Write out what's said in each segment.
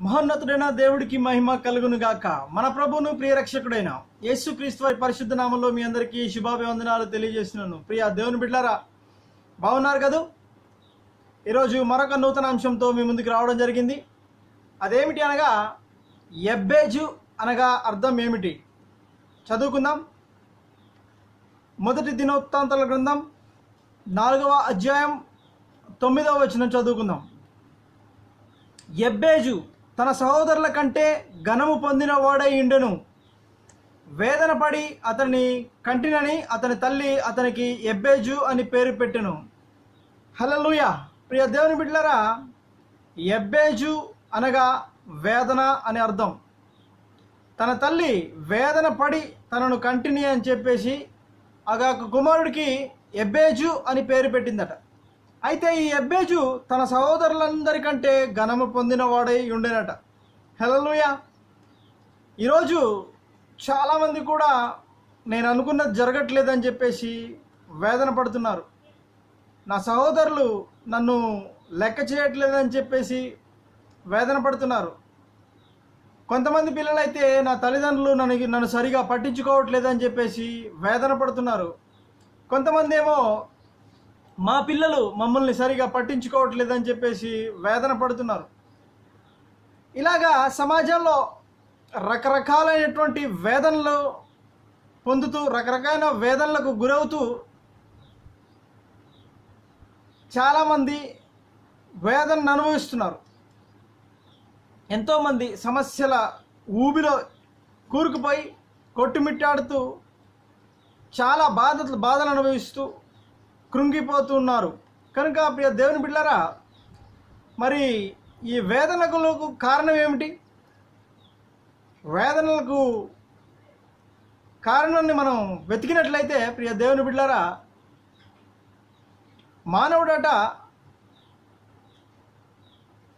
మహోన్నతుడైన దేవుడికి మహిమ కలుగును గాక మన ప్రభువును ప్రియరక్షకుడైన యేసుక్రీస్తు వారి పరిశుద్ధ నామంలో మీ అందరికీ శుభాభివందనాలు తెలియజేస్తున్నాను. ప్రియ దేవుని బిడ్డారా బాగున్నారు కదూ? ఈరోజు మరొక నూతన అంశంతో మీ ముందుకు రావడం జరిగింది. అదేమిటి అనగా ఎబ్బేజు అనగా అర్థం ఏమిటి? చదువుకుందాం. మొదటి దినోత్తాంతాల గ్రంథం నాలుగవ అధ్యాయం తొమ్మిదవ వచనం చదువుకుందాం. ఎబ్బేజు తన సహోదరుల కంటే ఘనము పొందిన వాడై వేదనపడి వేదన పడి అతని కంటినని అతని తల్లి అతనికి ఎబ్బేజు అని పేరు పెట్టెను. హలలుయ ప్రియ దేవుని బిడ్డలారా ఎబ్బేజు అనగా వేదన అని అర్థం. తన తల్లి వేదన పడి తనను కంటిని అని చెప్పేసి ఆ కుమారుడికి ఎబ్బేజు అని పేరు పెట్టిందట. అయితే ఈ ఎబ్బేజు తన సహోదరులందరికంటే ఘనము పొందినవాడై ఉండేనట. హెలలుయ ఈరోజు చాలామంది కూడా నేను అనుకున్నది జరగట్లేదని చెప్పేసి వేదన పడుతున్నారు. నా సహోదరులు నన్ను లెక్క చేయట్లేదని చెప్పేసి వేదన పడుతున్నారు. కొంతమంది పిల్లలైతే నా తల్లిదండ్రులు నన్ను నన్ను సరిగా పట్టించుకోవట్లేదని చెప్పేసి వేదన పడుతున్నారు. కొంతమంది ఏమో మా పిల్లలు మమ్మల్ని సరిగా పట్టించుకోవట్లేదని చెప్పేసి వేదన పడుతున్నారు. ఇలాగా సమాజంలో రకరకాలైనటువంటి వేదనలు పొందుతూ రకరకాల వేదనలకు గురవుతూ చాలామంది వేదనను అనుభవిస్తున్నారు. ఎంతోమంది సమస్యల ఊబిలో కూరుకుపోయి కొట్టుమిట్టాడుతూ చాలా బాధలు బాధలు అనుభవిస్తూ కృంగిపోతూ ఉన్నారు కనుక ప్రియ దేవుని బిడ్డారా మరి ఈ వేదనలకు కారణం ఏమిటి? వేదనలకు కారణాన్ని మనం వెతికినట్లయితే ప్రియ దేవుని బిడ్డారా మానవుడట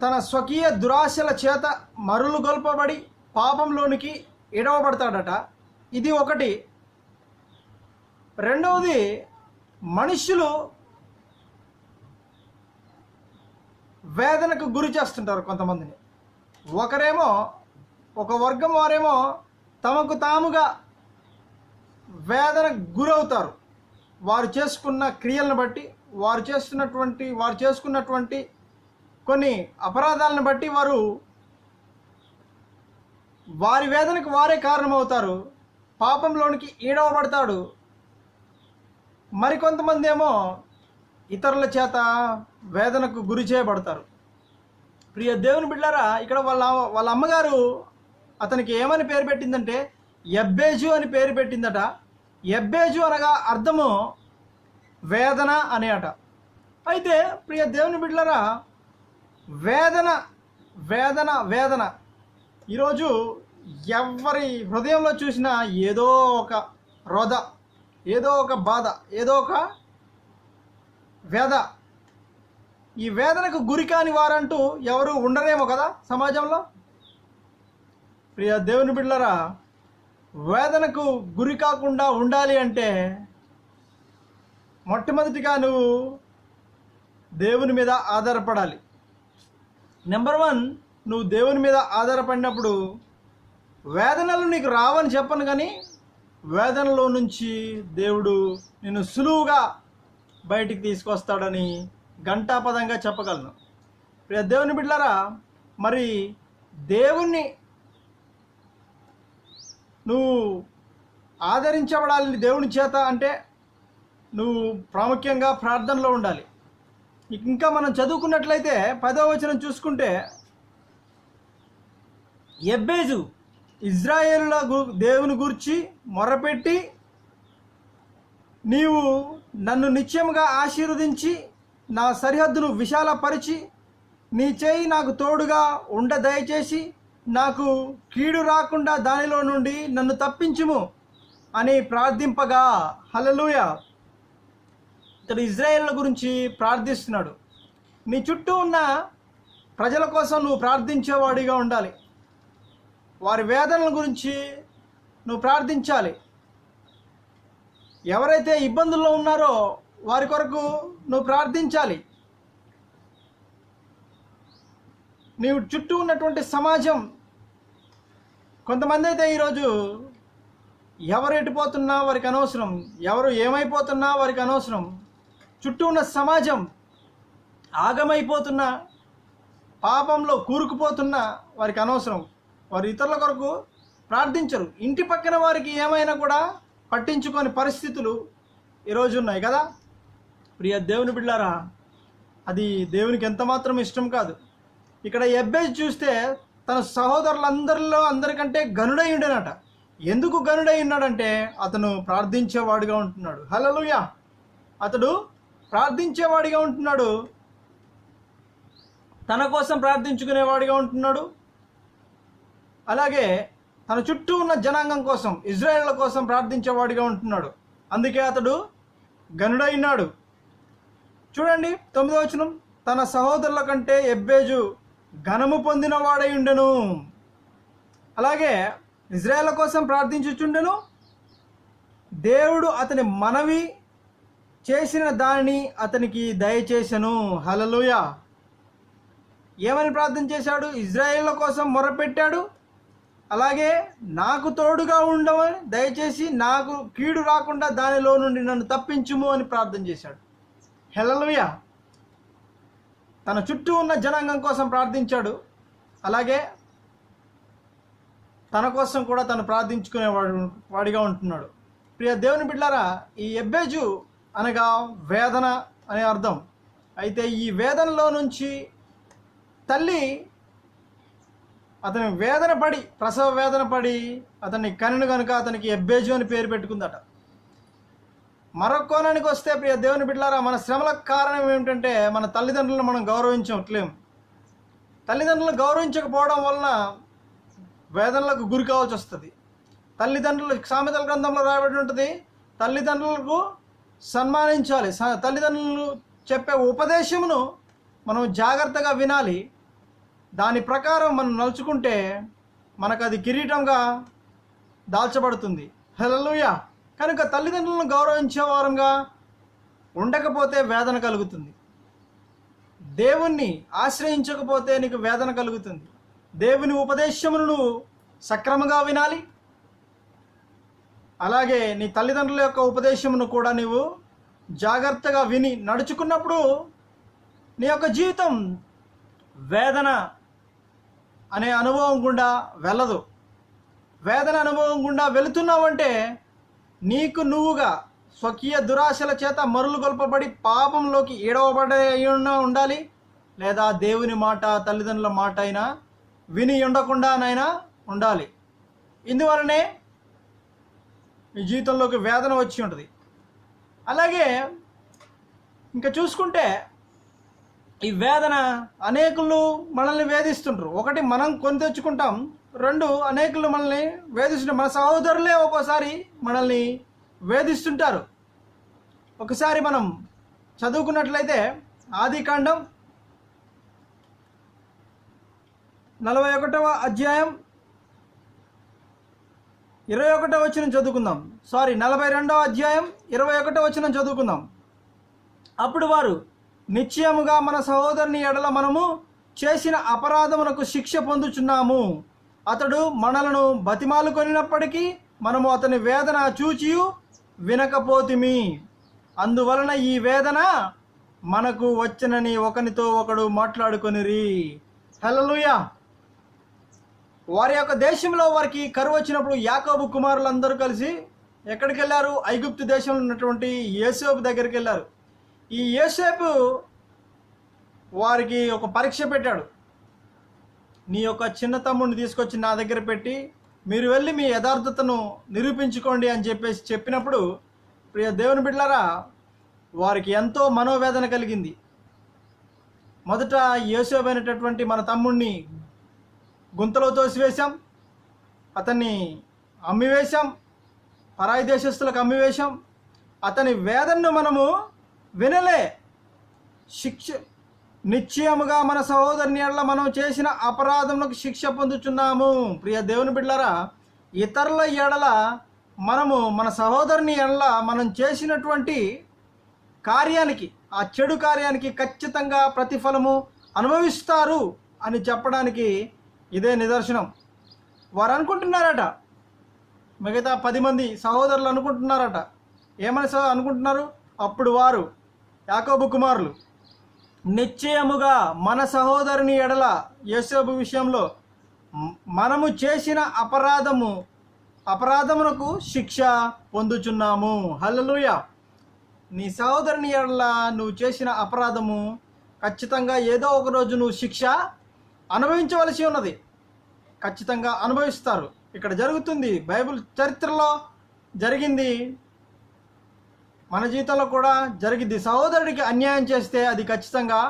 తన స్వకీయ దురాశల చేత మరులు గొల్పబడి పాపంలోనికి ఎడవబడతాడట. ఇది ఒకటి. రెండవది మనుషులు వేదనకు గురి చేస్తుంటారు కొంతమందిని. ఒకరేమో ఒక వర్గం వారేమో తమకు తాముగా వేదనకు గురవుతారు. వారు చేసుకున్న క్రియలను బట్టి వారు చేస్తున్నటువంటి వారు చేసుకున్నటువంటి కొన్ని అపరాధాలను బట్టి వారు వారి వేదనకు వారే కారణమవుతారు. పాపంలోనికి ఈడవబడతాడు. మరికొంతమంది ఏమో ఇతరుల చేత వేదనకు గురి చేయబడతారు. ప్రియ దేవుని బిడ్డారా ఇక్కడ వాళ్ళ వాళ్ళ అమ్మగారు అతనికి ఏమని పేరు పెట్టిందంటే ఎబ్బేజు అని పేరు పెట్టిందట. ఎబ్బేజు అనగా అర్థము వేదన అనే అట అయితే ప్రియ దేవుని బిడ్డలరా వేదన వేదన వేదన. ఈరోజు ఎవరి హృదయంలో చూసినా ఏదో ఒక రోధ. ఏదో ఒక బాధ ఏదో ఒక వేద. ఈ వేదనకు గురి కాని వారంటూ ఎవరు ఉండరేమో కదా సమాజంలో? ప్రియ దేవుని బిడ్డలరా వేదనకు గురి కాకుండా ఉండాలి అంటే మొట్టమొదటిగా నువ్వు దేవుని మీద ఆధారపడాలి. నెంబర్ వన్ నువ్వు దేవుని మీద ఆధారపడినప్పుడు వేదనలు నీకు రావని చెప్పను కానీ వేదనలో నుంచి దేవుడు నిన్ను సులువుగా బయటికి తీసుకొస్తాడని ఘంటాపదంగా చెప్పగలను. ప్రియ దేవుని బిడ్డలారా మరి దేవుణ్ణి నువ్వు ఆదరించబడాలి దేవుని చేత అంటే నువ్వు ప్రాముఖ్యంగా ప్రార్థనలో ఉండాలి. ఇంకా మనం చదువుకున్నట్లయితే పదో వచనం చూసుకుంటే ఎబ్బేజు ఇజ్రాయేలుల గు దేవుని గురించి మొరపెట్టి నీవు నన్ను నిత్యముగా ఆశీర్వదించి నా సరిహద్దును విశాలపరిచి నీ చేయి నాకు తోడుగా ఉండ దయచేసి నాకు కీడు రాకుండా దానిలో నుండి నన్ను తప్పించుము అని ప్రార్థింపగా. హలలుయ ఇతడు ఇజ్రాయేళ్ళ గురించి ప్రార్థిస్తున్నాడు. నీ చుట్టూ ఉన్న ప్రజల కోసం నువ్వు ప్రార్థించేవాడిగా ఉండాలి. వారి వేదనల గురించి నువ్వు ప్రార్థించాలి. ఎవరైతే ఇబ్బందుల్లో ఉన్నారో వారి కొరకు నువ్వు ప్రార్థించాలి. నీవు చుట్టూ ఉన్నటువంటి సమాజం కొంతమంది అయితే ఈరోజు ఎవరు ఎటుపోతున్నా వారికి అనవసరం ఎవరు ఏమైపోతున్నా వారికి అనవసరం. చుట్టూ ఉన్న సమాజం ఆగమైపోతున్నా పాపంలో కూరుకుపోతున్నా వారికి అనవసరం. వారు ఇతరుల కొరకు ప్రార్థించరు. ఇంటి పక్కన వారికి ఏమైనా కూడా పట్టించుకొని పరిస్థితులు ఈరోజు ఉన్నాయి కదా? ప్రియ దేవుని బిడ్డారా అది దేవునికి ఎంత మాత్రం ఇష్టం కాదు. ఇక్కడ ఎబ్బేజ్ చూస్తే తన సహోదరులందరిలో అందరికంటే గనుడై ఉండేనట. ఎందుకు గనుడై ఉన్నాడంటే అతను ప్రార్థించేవాడిగా ఉంటున్నాడు. హలోయా అతడు ప్రార్థించేవాడిగా ఉంటున్నాడు. తన కోసం ప్రార్థించుకునేవాడిగా ఉంటున్నాడు. అలాగే తన చుట్టూ ఉన్న జనాంగం కోసం ఇజ్రాయేళ్ళ కోసం ప్రార్థించేవాడిగా ఉంటున్నాడు. అందుకే అతడు గనుడైనాడు చూడండి తొమ్మిదో వచనం. తన సహోదరుల కంటే ఎబ్బేజు ఘనము పొందిన వాడై ఉండెను అలాగే ఇజ్రాయేల్ కోసం ప్రార్థించుచుండెను. దేవుడు అతని మనవి చేసిన దానిని అతనికి దయచేసెను హలలుయ ఏమని ప్రార్థన చేశాడు? ఇజ్రాయేళ్ళ కోసం మొరపెట్టాడు. అలాగే నాకు తోడుగా ఉండమని దయచేసి నాకు కీడు రాకుండా దానిలో నుండి నన్ను తప్పించుము అని ప్రార్థన చేశాడు. హెలలుయ తన చుట్టూ ఉన్న జనాంగం కోసం ప్రార్థించాడు. అలాగే తన కోసం కూడా తను ప్రార్థించుకునేవాడు వాడిగా ఉంటున్నాడు. ప్రియ దేవుని బిడ్డారా ఈ ఎబ్బేజు అనగా వేదన అనే అర్థం. అయితే ఈ వేదనలో నుంచి తల్లి అతని వేదన పడి ప్రసవ వేదన పడి అతన్ని కనిను కనుక అతనికి ఎబ్బేజు అని పేరు పెట్టుకుందట. మరొక కోణానికి వస్తే ప్రియ దేవుని బిడ్డలారా మన శ్రమలకు కారణం ఏమిటంటే మన తల్లిదండ్రులను మనం గౌరవించట్లేం. తల్లిదండ్రులను గౌరవించకపోవడం వలన వేదనలకు గురి కావాల్సి వస్తుంది. తల్లిదండ్రులు సామెతల గ్రంథంలో రాయబడి ఉంటుంది తల్లిదండ్రులకు సన్మానించాలి. స- తల్లిదండ్రులు చెప్పే ఉపదేశమును మనం జాగ్రత్తగా వినాలి. దాని ప్రకారం మనం నలుచుకుంటే మనకు అది కిరీటంగా దాల్చబడుతుంది. హల్లెలూయ! కనుక తల్లిదండ్రులను గౌరవించే వారంగా ఉండకపోతే వేదన కలుగుతుంది. దేవుణ్ణి ఆశ్రయించకపోతే నీకు వేదన కలుగుతుంది. దేవుని ఉపదేశమును నువ్వు సక్రమంగా వినాలి. అలాగే నీ తల్లిదండ్రుల యొక్క ఉపదేశమును కూడా నీవు జాగ్రత్తగా విని నడుచుకున్నప్పుడు నీ యొక్క జీవితం వేదన అనే అనుభవం గుండా వెళ్ళదు. వేదన అనుభవం గుండా వెళుతున్నావంటే నీకు నువ్వుగా స్వకీయ దురాశల చేత మరులు గొల్పబడి పాపంలోకి ఏడవబడే ఉండాలి. లేదా దేవుని మాట తల్లిదండ్రుల మాట అయినా విని ఉండకుండానైనా ఉండాలి. ఇందువలనే మీ జీవితంలోకి వేదన వచ్చి ఉంటుంది. అలాగే ఇంకా చూసుకుంటే ఈ వేదన అనేకులు మనల్ని వేధిస్తుంటారు ఒకటి మనం కొని తెచ్చుకుంటాం రెండు అనేకులు మనల్ని వేధిస్తుంటారు మన సహోదరులే ఒక్కోసారి మనల్ని వేధిస్తుంటారు. ఒకసారి మనం చదువుకున్నట్లయితే ఆది కాండం నలభై ఒకటవ అధ్యాయం ఇరవై ఒకటో వచ్చిన చదువుకుందాం. సారీ నలభై రెండవ అధ్యాయం ఇరవై ఒకటో వచ్చిన చదువుకుందాం. అప్పుడు వారు నిశ్చయముగా మన సహోదరుని ఎడల మనము చేసిన అపరాధమునకు శిక్ష పొందుచున్నాము. అతడు మనలను బతిమాలు కొనినప్పటికీ మనము అతని వేదన చూచియు వినకపోతిమి. అందువలన ఈ వేదన మనకు వచ్చనని ఒకనితో ఒకడు మాట్లాడుకొనిరి. హలలుయా వారి యొక్క దేశంలో వారికి కరువు వచ్చినప్పుడు యాకోబు కుమారులందరూ కలిసి ఎక్కడికి వెళ్ళారు ఐగుప్తు దేశంలో ఉన్నటువంటి యేసోబు దగ్గరికి వెళ్ళారు. ఈ యేసేపు వారికి ఒక పరీక్ష పెట్టాడు. నీ యొక్క చిన్న తమ్ముడిని తీసుకొచ్చి నా దగ్గర పెట్టి మీరు వెళ్ళి మీ యథార్థతను నిరూపించుకోండి అని చెప్పేసి చెప్పినప్పుడు ప్రియ దేవుని బిడ్డలారా వారికి ఎంతో మనోవేదన కలిగింది. మొదట యేసేపు అయినటువంటి మన తమ్ముడిని గుంతలో తోసివేశాం అతన్ని అమ్మివేశాం పరాయి దేశస్తులకు అమ్మివేశాం. అతని వేదనను మనము వినలే. శిక్ష నిశ్చయముగా మన సహోదరుని ఎడల మనం చేసిన అపరాధములకు శిక్ష పొందుచున్నాము. ప్రియ దేవుని బిడ్డలారా ఇతరుల ఎడల మనము మన సహోదరుని ఎడల మనం చేసినటువంటి కార్యానికి ఆ చెడు కార్యానికి ఖచ్చితంగా ప్రతిఫలము అనుభవిస్తారు అని చెప్పడానికి ఇదే నిదర్శనం. వారు అనుకుంటున్నారట. మిగతా పది మంది సహోదరులు అనుకుంటున్నారట. ఏమని అనుకుంటున్నారు? అప్పుడు వారు యాకోబు కుమారులు. నిశ్చయముగా మన సహోదరుని ఎడల యేసోబు విషయంలో మనము చేసిన అపరాధము అపరాధమునకు శిక్ష పొందుచున్నాము. హల్లెలూయా. నీ సహోదరుని ఎడల నువ్వు చేసిన అపరాధము ఖచ్చితంగా ఏదో ఒక రోజు నువ్వు శిక్ష అనుభవించవలసి ఉన్నది. ఖచ్చితంగా అనుభవిస్తారు. ఇక్కడ జరుగుతుంది బైబిల్ చరిత్రలో జరిగింది మన జీవితంలో కూడా జరిగింది సహోదరుడికి అన్యాయం చేస్తే అది ఖచ్చితంగా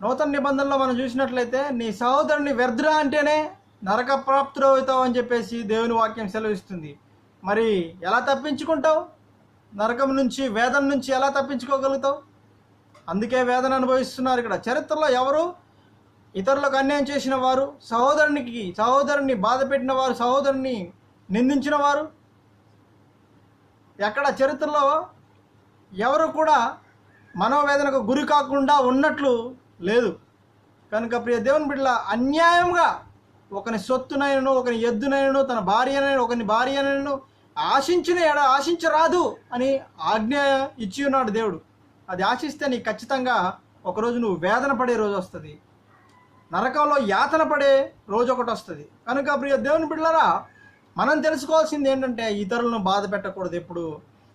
నూతన నిబంధనలో మనం చూసినట్లయితే నీ సహోదరుని వ్యర్థురా అంటేనే నరక ప్రాప్తుడు అవుతావు అని చెప్పేసి దేవుని వాక్యం సెలవిస్తుంది. మరి ఎలా తప్పించుకుంటావు? నరకం నుంచి వేదన నుంచి ఎలా తప్పించుకోగలుగుతావు? అందుకే వేదన అనుభవిస్తున్నారు ఇక్కడ. చరిత్రలో ఎవరు? ఇతరులకు అన్యాయం చేసిన వారు సహోదరునికి సహోదరుని బాధ పెట్టిన వారు సహోదరుని నిందించిన వారు ఎక్కడ చరిత్రలో ఎవరు కూడా మనోవేదనకు గురి కాకుండా ఉన్నట్లు లేదు. కనుక ప్రియ దేవుని బిడ్డల అన్యాయంగా ఒకని సొత్తునైనను ఒకని ఎద్దునైనను తన భార్యనైనా ఒకని భార్యనైనను ఆశించిన ఎడ ఆశించరాదు అని ఆజ్ఞ ఇచ్చి ఉన్నాడు దేవుడు. అది ఆశిస్తే నీకు ఖచ్చితంగా ఒకరోజు నువ్వు వేదన పడే రోజు వస్తుంది. నరకంలో యాతన పడే రోజు ఒకటి వస్తుంది. కనుక ప్రియ దేవుని బిడ్డలారా మనం తెలుసుకోవాల్సింది ఏంటంటే ఇతరులను బాధ పెట్టకూడదు ఎప్పుడు.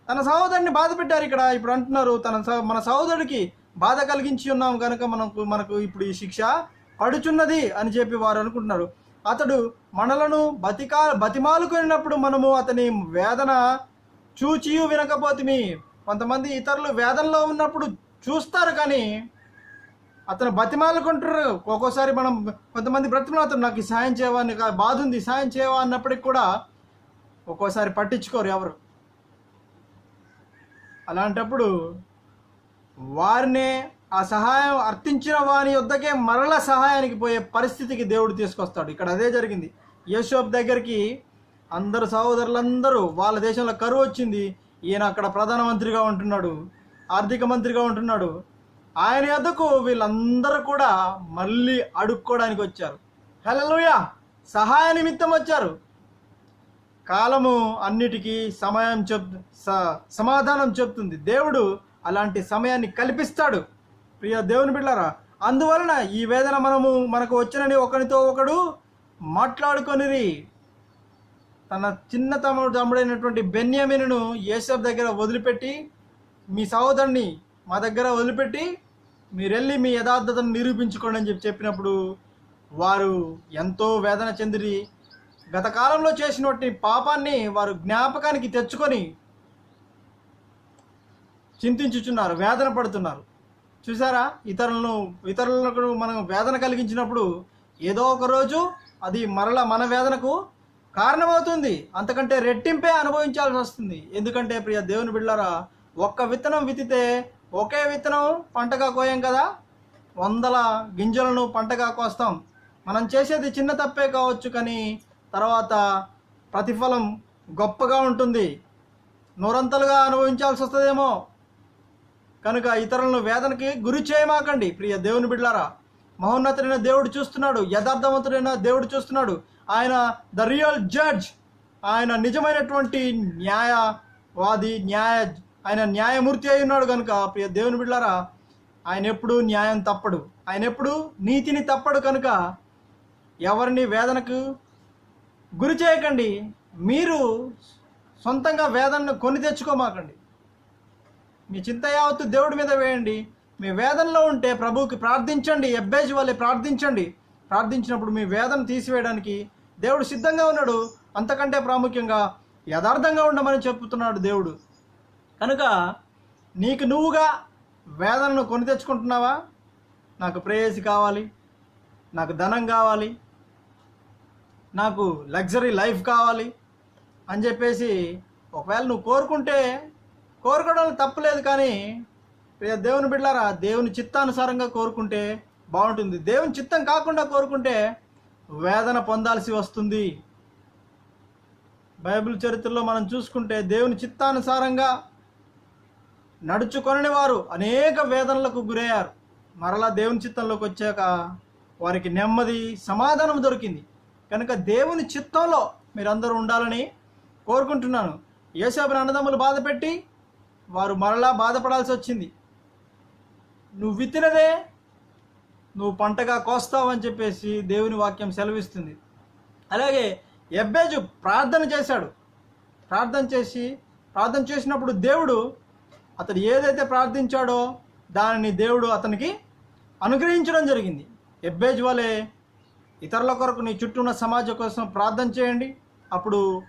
తన సహోదరుని బాధ పెట్టారు ఇక్కడ ఇప్పుడు అంటున్నారు తన సహ- మన సహోదరుడికి బాధ కలిగించి ఉన్నాం కనుక మనకు మనకు ఇప్పుడు ఈ శిక్ష పడుచున్నది అని చెప్పి వారు అనుకుంటున్నారు. అతడు మనలను బతికా బతిమాలుకున్నప్పుడు మనము అతని వేదన చూచియు వినకపోతిమి. కొంతమంది ఇతరులు వేదనలో ఉన్నప్పుడు చూస్తారు కానీ అతను బతిమాలకుంటారు ఒక్కోసారి మనం కొంతమంది బ్రతిమాలుతారు నాకు ఈ సాయం చేయవా బాధ ఉంది సాయం చేయవా అన్నప్పటికి కూడా ఒక్కోసారి పట్టించుకోరు ఎవరు. అలాంటప్పుడు వారినే ఆ సహాయం అర్థించిన వాని యొద్దకే మరల సహాయానికి పోయే పరిస్థితికి దేవుడు తీసుకొస్తాడు. ఇక్కడ అదే జరిగింది. యేషోబ్ దగ్గరికి అందరు సహోదరులందరూ వాళ్ళ దేశంలో కరువు వచ్చింది. ఈయన అక్కడ ప్రధానమంత్రిగా ఉంటున్నాడు ఆర్థిక మంత్రిగా ఉంటున్నాడు. ఆయన యొద్దకు వీళ్ళందరూ కూడా మళ్ళీ అడుక్కోవడానికి వచ్చారు. హల్లెలూయా! సహాయ నిమిత్తం వచ్చారు. కాలము అన్నిటికీ సమయం చెప్ స- సమాధానం చెప్తుంది. దేవుడు అలాంటి సమయాన్ని కల్పిస్తాడు. ప్రియ దేవుని బిడ్డారా అందువలన ఈ వేదన మనము మనకు వచ్చినని ఒకరితో ఒకడు మాట్లాడుకొనిరి. తన చిన్న తమ్ముడు తమ్ముడైనటువంటి బెన్యామిను యేసబ్ దగ్గర వదిలిపెట్టి మీ సహోదరుని మా దగ్గర వదిలిపెట్టి మీరు వెళ్ళి మీ యథార్థతను నిరూపించుకోండి అని చెప్పి చెప్పినప్పుడు వారు ఎంతో వేదన చెందిరి. గత కాలంలో చేసినటువంటి పాపాన్ని వారు జ్ఞాపకానికి తెచ్చుకొని చింతించుచున్నారు వేదన పడుతున్నారు. చూసారా? ఇతరులను ఇతరులకు మనం వేదన కలిగించినప్పుడు ఏదో ఒక రోజు అది మరల మన వేదనకు కారణమవుతుంది. అంతకంటే రెట్టింపే అనుభవించాల్సి వస్తుంది. ఎందుకంటే ప్రియ దేవుని బిళ్ళారా ఒక్క విత్తనం విత్తితే ఒకే విత్తనం పంటగా కోయం కదా? వందల గింజలను పంటగా కోస్తాం. మనం చేసేది చిన్న తప్పే కావచ్చు కానీ తర్వాత ప్రతిఫలం గొప్పగా ఉంటుంది. నూరంతలుగా అనుభవించాల్సి వస్తుందేమో. కనుక ఇతరులను వేదనకి గురి చేయమాకండి ప్రియ దేవుని బిడ్లారా మహోన్నతుడైన దేవుడు చూస్తున్నాడు యథార్థవంతుడైన దేవుడు చూస్తున్నాడు. ఆయన ద రియల్ జడ్జ్. ఆయన నిజమైనటువంటి న్యాయవాది న్యాయ ఆయన న్యాయమూర్తి అయి ఉన్నాడు కనుక ప్రియ దేవుని బిడ్డారా ఆయన ఎప్పుడు న్యాయం తప్పడు. ఆయన ఎప్పుడు నీతిని తప్పడు కనుక ఎవరిని వేదనకు గురి చేయకండి. మీరు సొంతంగా వేదనను కొని తెచ్చుకోమాకండి. మీ చింత యావత్తు దేవుడి మీద వేయండి. మీ వేదనలో ఉంటే ప్రభువుకి ప్రార్థించండి. ఎబ్బేజ్ వల్లే ప్రార్థించండి. ప్రార్థించినప్పుడు మీ వేదన తీసివేయడానికి దేవుడు సిద్ధంగా ఉన్నాడు. అంతకంటే ప్రాముఖ్యంగా యథార్థంగా ఉండమని చెప్తున్నాడు దేవుడు. కనుక నీకు నువ్వుగా వేదనను కొని తెచ్చుకుంటున్నావా? నాకు ప్రేయసి కావాలి నాకు ధనం కావాలి నాకు లగ్జరీ లైఫ్ కావాలి అని చెప్పేసి ఒకవేళ నువ్వు కోరుకుంటే కోరుకోవడం తప్పులేదు కానీ దేవుని బిడ్డారా దేవుని చిత్తానుసారంగా కోరుకుంటే బాగుంటుంది. దేవుని చిత్తం కాకుండా కోరుకుంటే వేదన పొందాల్సి వస్తుంది. బైబిల్ చరిత్రలో మనం చూసుకుంటే దేవుని చిత్తానుసారంగా నడుచుకొనని వారు అనేక వేదనలకు గురయ్యారు. మరలా దేవుని చిత్తంలోకి వచ్చాక వారికి నెమ్మది సమాధానం దొరికింది. కనుక దేవుని చిత్తంలో మీరందరూ ఉండాలని కోరుకుంటున్నాను. యేసేపుని అన్నదమ్ములు బాధపెట్టి వారు మరలా బాధపడాల్సి వచ్చింది. నువ్వు విత్తినదే నువ్వు పంటగా కోస్తావని చెప్పేసి దేవుని వాక్యం సెలవిస్తుంది. అలాగే ఎబ్బేజు ప్రార్థన చేశాడు. ప్రార్థన చేసి ప్రార్థన చేసినప్పుడు దేవుడు అతడు ఏదైతే ప్రార్థించాడో దానిని దేవుడు అతనికి అనుగ్రహించడం జరిగింది. ఎబ్బేజ్ వలె ఇతరుల కొరకు నీ చుట్టూ ఉన్న సమాజం కోసం ప్రార్థన చేయండి. అప్పుడు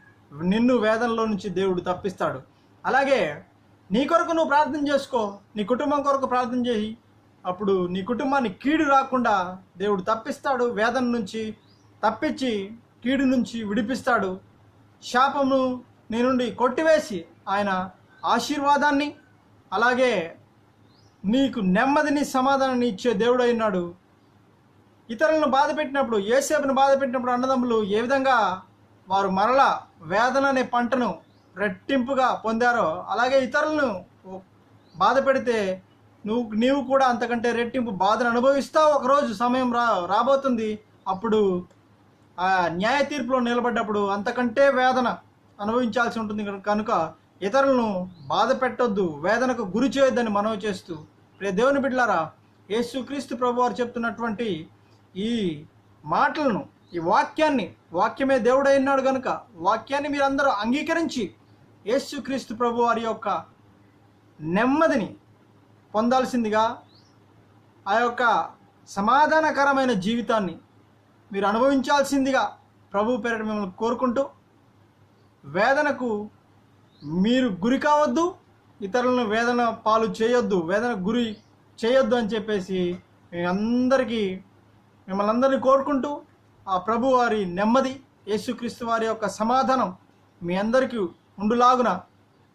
నిన్ను వేదనలో నుంచి దేవుడు తప్పిస్తాడు. అలాగే నీ కొరకు నువ్వు ప్రార్థన చేసుకో నీ కుటుంబం కొరకు ప్రార్థన చేయి. అప్పుడు నీ కుటుంబాన్ని కీడు రాకుండా దేవుడు తప్పిస్తాడు. వేదన నుంచి తప్పించి కీడు నుంచి విడిపిస్తాడు. శాపమును నీ నుండి కొట్టివేసి ఆయన ఆశీర్వాదాన్ని అలాగే నీకు నెమ్మదిని సమాధానాన్ని ఇచ్చే దేవుడు అయినాడు. ఇతరులను బాధ పెట్టినప్పుడు ఏసేపును బాధ పెట్టినప్పుడు అన్నదమ్ములు ఏ విధంగా వారు మరల వేదన అనే పంటను రెట్టింపుగా పొందారో అలాగే ఇతరులను బాధ పెడితే నువ్వు నీవు కూడా అంతకంటే రెట్టింపు బాధను అనుభవిస్తావు. ఒకరోజు సమయం రా రాబోతుంది. అప్పుడు ఆ న్యాయ తీర్పులో నిలబడ్డప్పుడు అంతకంటే వేదన అనుభవించాల్సి ఉంటుంది కనుక ఇతరులను బాధ పెట్టొద్దు వేదనకు గురి చేయొద్దని మనవి చేస్తూ. రే దేవుని బిడ్డలారా యేసుక్రీస్తు ప్రభు వారు చెప్తున్నటువంటి ఈ మాటలను ఈ వాక్యాన్ని వాక్యమే దేవుడై ఉన్నాడు కనుక వాక్యాన్ని మీరందరూ అంగీకరించి యేసుక్రీస్తు ప్రభు వారి యొక్క నెమ్మదిని పొందాల్సిందిగా ఆ యొక్క సమాధానకరమైన జీవితాన్ని మీరు అనుభవించాల్సిందిగా ప్రభు పేరిట మిమ్మల్ని కోరుకుంటూ వేదనకు మీరు గురి కావద్దు ఇతరులను వేదన పాలు చేయొద్దు వేదన గురి చేయొద్దు అని చెప్పేసి మీ అందరికీ మిమ్మల్ని అందరినీ కోరుకుంటూ ఆ ప్రభు వారి నెమ్మది యేసుక్రీస్తు వారి యొక్క సమాధానం మీ అందరికీ ఉండులాగున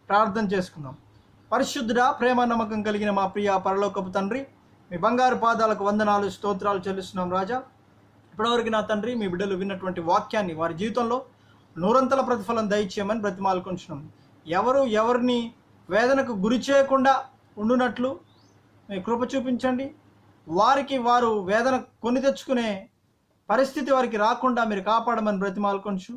ప్రార్థన చేసుకుందాం. పరిశుద్ధుడా ప్రేమ నమ్మకం కలిగిన మా ప్రియ పరలోకపు తండ్రి మీ బంగారు పాదాలకు వందనాలు స్తోత్రాలు చెల్లిస్తున్నాం రాజా. ఇప్పటివరకు నా తండ్రి మీ బిడ్డలు విన్నటువంటి వాక్యాన్ని వారి జీవితంలో నూరంతల ప్రతిఫలం దయచేయమని బ్రతిమాలుకుంటున్నాం ఎవరు ఎవరిని వేదనకు గురి చేయకుండా ఉండునట్లు మీ కృప చూపించండి. వారికి వారు వేదన కొని తెచ్చుకునే పరిస్థితి వారికి రాకుండా మీరు కాపాడమని బ్రతిమాలుకొంచు